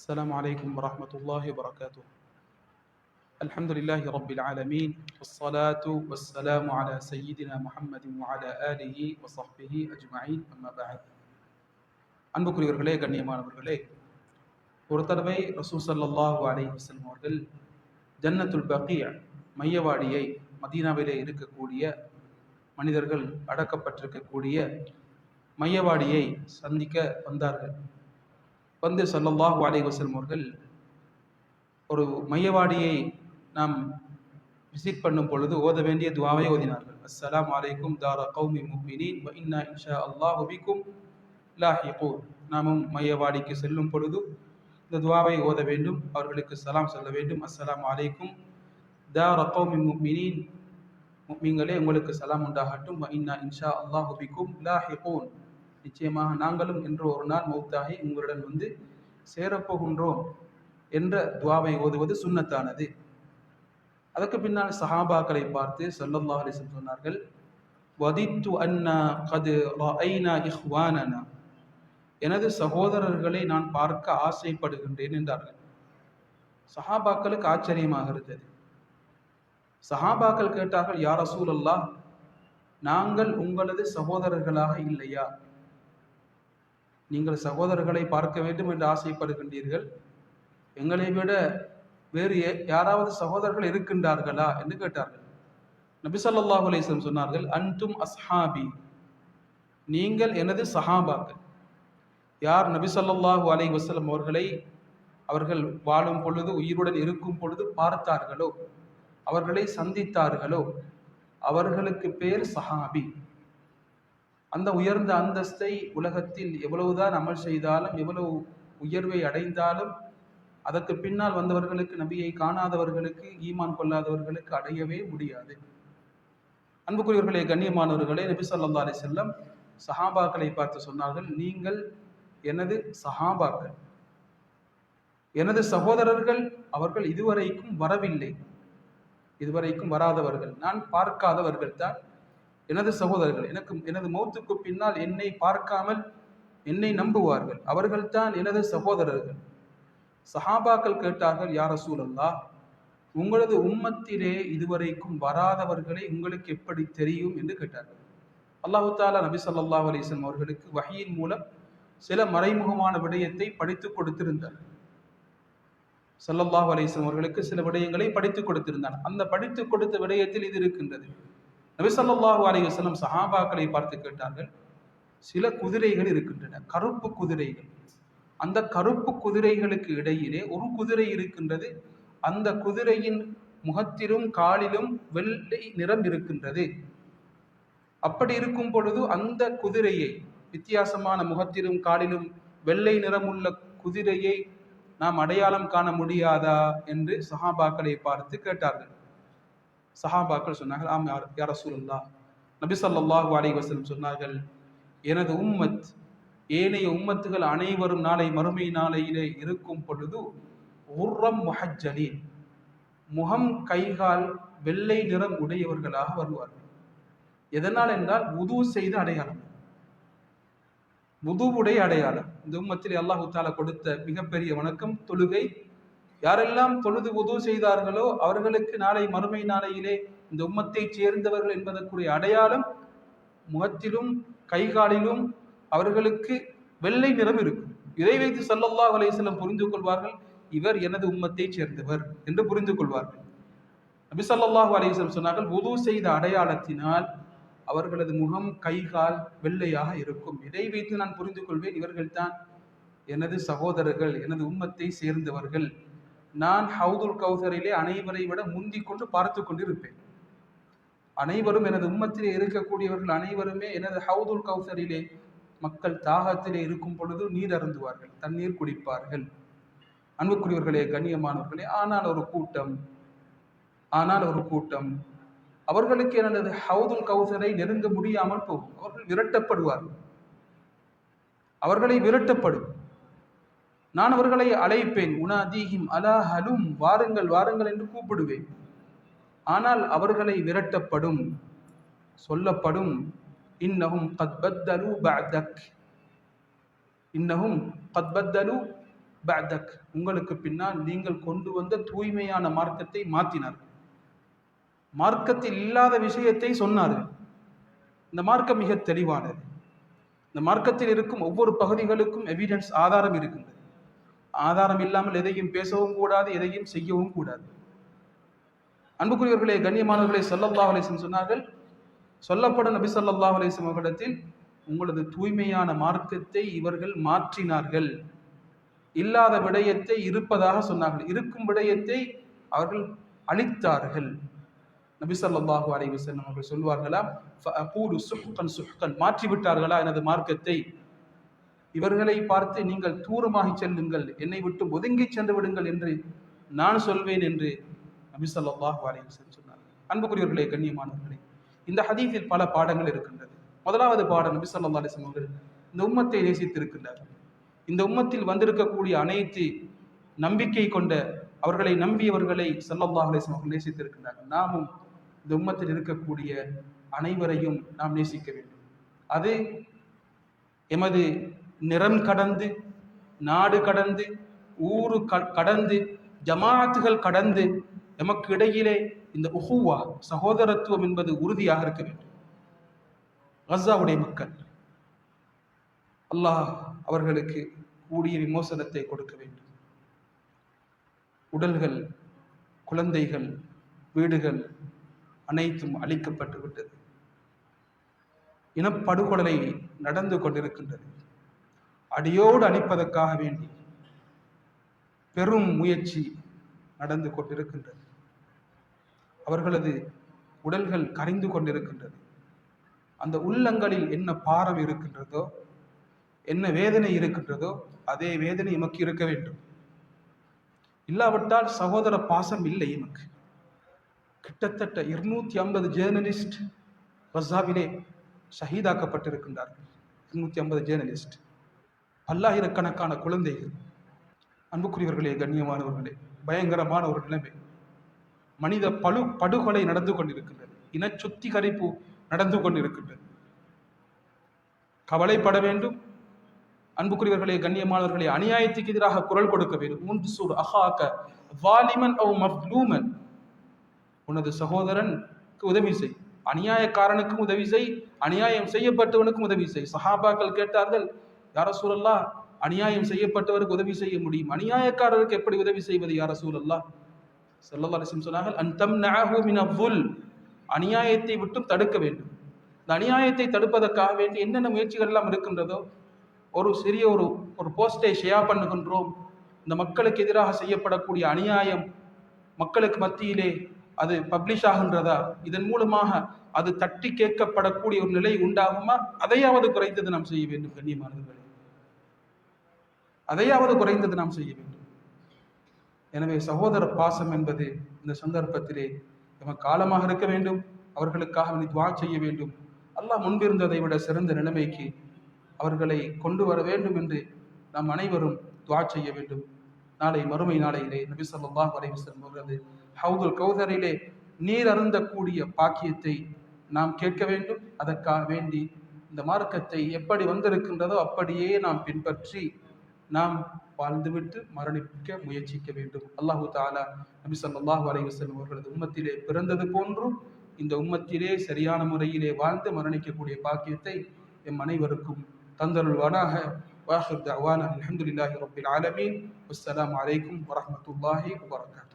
السلام عليكم ورحمة الله وبركاته الحمد لله رب العالمين والصلاة والسلام على سيدنا محمد وعلى آله وصحبه أجمعين أما بعد அன்புக்குரியவர்களே கண்ணியமானவர்களே ஒரு தடவை ரசூல் ஸல்லல்லாஹு அலைஹி வஸல்லம் அவர்கள் ஜன்னத்துல் பக்கிய மையவாடியை மதீனாவிலே இருக்கக்கூடிய மனிதர்கள் அடக்கப்பட்டிருக்கக்கூடிய மையவாடியை சந்திக்க வந்தார்கள் வந்து சல்லல்லாஹு அலைஹி வஸல்லம் அவர்கள் ஒரு மையவாடியை நாம் விசிட் பண்ணும் பொழுது ஓத வேண்டிய துவாவை ஓதினார்கள். அஸ்ஸலாம் அலைக்கும் தாரா கௌமி முஃமினீன் வ இன்னா இன்ஷா அல்லாஹு பிக்கும் லாஹிகூர் நாமும் மையவாடிக்கு செல்லும் பொழுது இந்த துவாவை ஓத வேண்டும் அவர்களுக்கு சலாம் சொல்ல வேண்டும். அஸ்ஸலாம் அலைக்கும் தாரா கௌமி முஃமினீன் முஃமின்களே உங்களுக்கு சலாம் உண்டாகட்டும். வ இன்னா இன்ஷா அல்லாஹு பிக்கும் லாஹிகூன். நிச்சயமாக நாங்களும் இன்று ஒரு நாள் மௌத்தாகி உங்களுடன் வந்து சேரப்போகின்றோம் என்ற துவாவை ஓதுவது சுண்ணத்தானது. அதற்கு பின்னால் சஹாபாக்களை பார்த்து ஸல்லல்லாஹு அலிசன் சொன்னார்கள் வதித்து அண்ணா கது ஐநா இஹ்வானனா. எனது சகோதரர்களை நான் பார்க்க ஆசைப்படுகின்றேன் என்றார்கள். சஹாபாக்களுக்கு ஆச்சரியமாக இருந்தது. சஹாபாக்கள் கேட்டார்கள் யார் ரசூலல்லாஹ் நாங்கள் உங்களது சகோதரர்களாக இல்லையா? நீங்கள் சகோதரர்களை பார்க்க வேண்டும் என்று ஆசைப்படுகின்றீர்கள். எங்களை விட வேறு யாராவது சகோதரர்கள் இருக்கின்றார்களா என்று கேட்டார்கள். நபி அலிஸ்லம் சொன்னார்கள் அன்தும் அஸ்ஹாபி. நீங்கள் எனது சஹாபாக்கள். யார் நபிசல்லாஹு அலை வசலம் அவர்களை அவர்கள் வாழும் பொழுது உயிருடன் இருக்கும் பொழுது பார்த்தார்களோ? அவர்களை சந்தித்தார்களோ? அவர்களுக்கு பேர் சஹாபி. அந்த உயர்ந்த அந்தஸ்தை உலகத்தில் எவ்வளவுதான் அமல் செய்தாலும் எவ்வளவு உயர்வை அடைந்தாலும் அதற்கு பின்னால் வந்தவர்களுக்கு நபியை காணாதவர்களுக்கு ஈமான் கொள்ளாதவர்களுக்கு அடையவே முடியாது. அன்புக்குரியவர்களே கண்ணியமானவர்களே நபி சொல்லா அலி செல்லம் சஹாபாக்களை பார்த்து சொன்னார்கள் நீங்கள் எனது சஹாபாக்கள். எனது சகோதரர்கள் அவர்கள் இதுவரைக்கும் வரவில்லை. இதுவரைக்கும் வராதவர்கள். நான் பார்க்காதவர்கள் தான் எனது சகோதரர்கள் எனக்கு எனது மௌத்துக்கு பின்னால் என்னை பார்க்காமல் என்னை நம்புவார்கள். அவர்கள்தான் எனது சகோதரர்கள். சஹாபாக்கள் கேட்டார்கள் யார சூழல்லா உங்களது உம்மத்திலே இதுவரைக்கும் வராதவர்களை உங்களுக்கு எப்படி தெரியும்? என்று கேட்டார்கள். அல்லாஹு தாலா நபி ஸல்லல்லாஹு அலைஹி அவர்களுக்கு வகையின் மூலம் சில மறைமுகமான விடயத்தை படித்து கொடுத்திருந்தார். சல்லல்லாஹ் அலைஹி அவர்களுக்கு சில விடயங்களை படித்து கொடுத்திருந்தார். அந்த படித்து கொடுத்த விடயத்தில் இது இருக்கின்றது. நபி ஸல்லல்லாஹு அலைஹி சஹாபாக்களை பார்த்து கேட்டார்கள் சில குதிரைகள் இருக்கின்றன கருப்பு குதிரைகள். அந்த கருப்பு குதிரைகளுக்கு இடையிலே ஒரு குதிரை இருக்கின்றது. அந்த குதிரையின் முகத்திலும் காலிலும் வெள்ளை நிறம் இருக்கின்றது. அப்படி இருக்கும் பொழுது அந்த குதிரையை வித்தியாசமான முகத்திலும் காலிலும் வெள்ளை நிறமுள்ள குதிரையை நாம் அடையாளம் காண முடியாதா? என்று சஹாபாக்களை பார்த்து கேட்டார்கள். சஹாபாக்கள் சொன்னார்கள் ஆம் யார் யார் ரசூலுல்லாஹ். நபி சல்லாஹூ அலி வசலம் சொன்னார்கள் எனது உம்மத் ஏனைய உம்மத்துகள் அனைவரும் நாளை மறுமை நாளையிலே இருக்கும் பொழுது உர்ரம் முஹஜ்ஜலீன் முகம் கைகால் வெள்ளை நிறம் உடையவர்களாக வருவார்கள். எதனால் என்றால் உது செய்த அடையாளம். உதுவுடைய அடையாளம். இந்த உம்மத்தில் அல்லாஹு தாலா கொடுத்த மிகப்பெரிய வணக்கம் தொழுகை யாரெல்லாம் தொழுது உதவு செய்தார்களோ அவர்களுக்கு நாளை மறுமை நாளையிலே இந்த உம்மத்தைச் சேர்ந்தவர்கள் என்பதற்குரிய அடையாளம் முகத்திலும் கைகாலிலும் அவர்களுக்கு வெள்ளை நிறம் இருக்கும். இதை வைத்து சல்லல்லாஹ் அலைஹி புரிந்து கொள்வார்கள் இவர் எனது உம்மத்தைச் சேர்ந்தவர் என்று புரிந்து கொள்வார்கள். நபி சல்லாஹூ அலைஹி சொன்னார்கள் உது செய்த அடையாளத்தினால் அவர்களது முகம் கைகால் வெள்ளையாக இருக்கும். இதை வைத்து நான் புரிந்து கொள்வேன் இவர்கள்தான் எனது சகோதரர்கள் எனது உம்மத்தை சேர்ந்தவர்கள். நான் ஹவுதுல் கௌசரிலே அனைவரை விட முந்திக் கொண்டு பார்த்து கொண்டிருப்பேன். அனைவரும் எனது உம்மத்திலே இருக்கக்கூடியவர்கள் அனைவருமே எனது ஹவுதுல் கௌசரிலே மக்கள் தாகத்திலே இருக்கும் பொழுது நீர் அருந்துவார்கள் தண்ணீர் குடிப்பார்கள். அன்புக்குரியவர்களே கண்ணியமானவர்களே ஆனால் ஒரு கூட்டம் ஆனால் ஒரு கூட்டம். அவர்களுக்கு எனது ஹவுதுல் கௌசரை நெருங்க முடியாமல் போகும். அவர்கள் விரட்டப்படுவார்கள். அவர்களை விரட்டப்படும். நான் அவர்களை அழைப்பேன். உனாதீஹிம் அலா ஹலும். வாருங்கள் வாருங்கள் என்று கூப்பிடுவேன். ஆனால் அவர்களை விரட்டப்படும் சொல்லப்படும். இன்னஹும் கத்பத்தலு பத்தலு பஅதக். இன்னஹும் கத் பத்தலு உங்களுக்கு பின்னால் நீங்கள் கொண்டு வந்த தூய்மையான மார்க்கத்தை மாற்றினார் மார்க்கத்தில் இல்லாத விஷயத்தை சொன்னார்கள் இந்த மார்க்கம் மிக தெளிவானது. இந்த மார்க்கத்தில் இருக்கும் ஒவ்வொரு பகுதிகளுக்கும் எவிடன்ஸ் ஆதாரம் இருக்கின்றது. ஆதாரம் இல்லாமல் எதையும் பேசவும் கூடாது எதையும் செய்யவும் கூடாது. அன்புக்குரியவர்களே கண்ணியமானவர்களே சொல்லல்லா அலிசம் சொன்னார்கள் சொல்லப்படும் நபி சொல்லாஹ் அலிசம் அவர்களிடத்தில் உங்களது தூய்மையான மார்க்கத்தை இவர்கள் மாற்றினார்கள். இல்லாத விடயத்தை இருப்பதாக சொன்னார்கள். இருக்கும் விடயத்தை அவர்கள் அழித்தார்கள். நபி சொல்லாஹு அலைஹி அவர்கள் சொல்வார்களா ஃபஅகூலு சுஹ்கன் சுஹ்கன். மாற்றி விட்டார்களா எனது மார்க்கத்தை? இவர்களை பார்த்து நீங்கள் தூரமாகி செல்லுங்கள். என்னை விட்டு ஒதுங்கி சென்று விடுங்கள் என்று நான் சொல்வேன் என்று நபி சொல்லாஹு சொன்னார் அன்புக்குரியவர்களே கண்ணியமானவர்களே இந்த ஹதீஸில் பல பாடங்கள் இருக்கின்றது. முதலாவது பாடம் நபி சொல்லா அலிஸ்லாம் அவர்கள் இந்த உம்மத்தை நேசித்திருக்கின்றார் இந்த உம்மத்தில் வந்திருக்கக்கூடிய அனைத்து நம்பிக்கை கொண்ட அவர்களை நம்பியவர்களை சல்லல்லாஹ் அலிஸ்லாம் அவர்கள் நேசித்திருக்கின்றார்கள். நாமும் இந்த உம்மத்தில் இருக்கக்கூடிய அனைவரையும் நாம் நேசிக்க வேண்டும். அது எமது நிறம் கடந்து நாடு கடந்து ஊரு கடந்து ஜமாத்துகள் கடந்து நமக்கு இடையிலே இந்த உஹுவா சகோதரத்துவம் என்பது உறுதியாக இருக்க வேண்டும். கசாவுடைய மக்கள் அல்லாஹ் அவர்களுக்கு கூடிய விமோசனத்தை கொடுக்க வேண்டும். உடல்கள் குழந்தைகள் வீடுகள் அனைத்தும் அழிக்கப்பட்டு விட்டது இனப்படுகொலை நடந்து கொண்டிருக்கின்றது. அடியோடு அணிப்பதற்காக வேண்டி பெரும் முயற்சி நடந்து கொண்டிருக்கின்றது. அவர்களது உடல்கள் கரைந்து கொண்டிருக்கின்றது. அந்த உள்ளங்களில் என்ன பாரம் இருக்கின்றதோ என்ன வேதனை இருக்கின்றதோ அதே வேதனை எமக்கு இருக்க வேண்டும். இல்லாவிட்டால் சகோதர பாசம் இல்லை எமக்கு. கிட்டத்தட்ட இருநூத்தி ஐம்பது ஜேர்னலிஸ்ட் கசாவிலே ஷஹீதாக்கப்பட்டிருக்கின்றார்கள். இருநூத்தி ஐம்பது ஜேர்னலிஸ்ட் பல்லாயிரக்கணக்கான குழந்தைகள். அன்புக்குரியவர்களே கண்ணியமானவர்களே பயங்கரமான ஒரு நிலைமை. மனித பழு படுகொலை நடந்து கொண்டிருக்கின்றது. இன சுத்திகரிப்பு நடந்து கொண்டிருக்கின்றது. கவலைப்பட வேண்டும். அன்புக்குரியவர்களே கண்ணியமானவர்களே அநியாயத்துக்கு எதிராக குரல் கொடுக்க வேண்டும். முன்சூர் அஹாக்க வாலிமன் ஓ மஃப்லூமன். உனது சகோதரனுக்கு உதவி செய். அநியாயக்காரனுக்கும் உதவி செய். அநியாயம் செய்யப்பட்டவனுக்கும் உதவி செய். சஹாபாக்கள் கேட்டார்கள் யார சூழல்லா? அநியாயம் செய்யப்பட்டவருக்கு உதவி செய்ய முடியும். அநியாயக்காரருக்கு எப்படி உதவி செய்வது யார சூழல்லா? செல்லல்லா சொன்னார்கள் அந்தம் மின் அநியாயத்தை விட்டும் தடுக்க வேண்டும். இந்த அநியாயத்தை தடுப்பதற்காக வேண்டி என்னென்ன முயற்சிகள் எல்லாம் இருக்கின்றதோ ஒரு சிறிய ஒரு ஒரு போஸ்டை ஷேர் பண்ணுகின்றோம். இந்த மக்களுக்கு எதிராக செய்யப்படக்கூடிய அநியாயம் மக்களுக்கு மத்தியிலே அது பப்ளிஷ் ஆகின்றதா? இதன் மூலமாக அது தட்டி கேட்கப்படக்கூடிய ஒரு நிலை உண்டாகுமா? அதையாவது குறைந்தது நாம் செய்ய வேண்டும் கண்ணியமானவர்களே. அதையாவது குறைந்தது நாம் செய்ய வேண்டும். எனவே சகோதர பாசம் என்பது இந்த சந்தர்ப்பத்திலே நமக்கு காலமாக இருக்க வேண்டும். அவர்களுக்காக துவா செய்ய வேண்டும். அல்லாஹ் முன்பிருந்ததை விட சிறந்த நிலைமைக்கு அவர்களை கொண்டு வர வேண்டும் என்று நாம் அனைவரும் துவா செய்ய வேண்டும். நாளை மறுமை நாளையிலே நபி சொல்லாஹ் வரைவு செல்வது ஹவுதுல் கௌதரிலே நீர் அருந்தக்கூடிய பாக்கியத்தை நாம் கேட்க வேண்டும் அதற்காக வேண்டி இந்த மார்க்கத்தை எப்படி வந்திருக்கின்றதோ அப்படியே நாம் பின்பற்றி நாம் வாழ்ந்துவிட்டு மரணிக்க முயற்சிக்க வேண்டும். அல்லாஹு தாலா நபி சொல்லாஹு அலைவசம் அவர்களது உம்மத்திலே பிறந்தது போன்றும் இந்த உம்மத்திலே சரியான முறையிலே வாழ்ந்து மரணிக்கக்கூடிய பாக்கியத்தை எம் அனைவருக்கும் தந்தருள்வானாக. வாஹர் தவான் அலமதுல்லாஹி ரபில் ஆலமீன். அஸ்லாம் வலைக்கும் வரமத்துல்லாஹி வரகாத்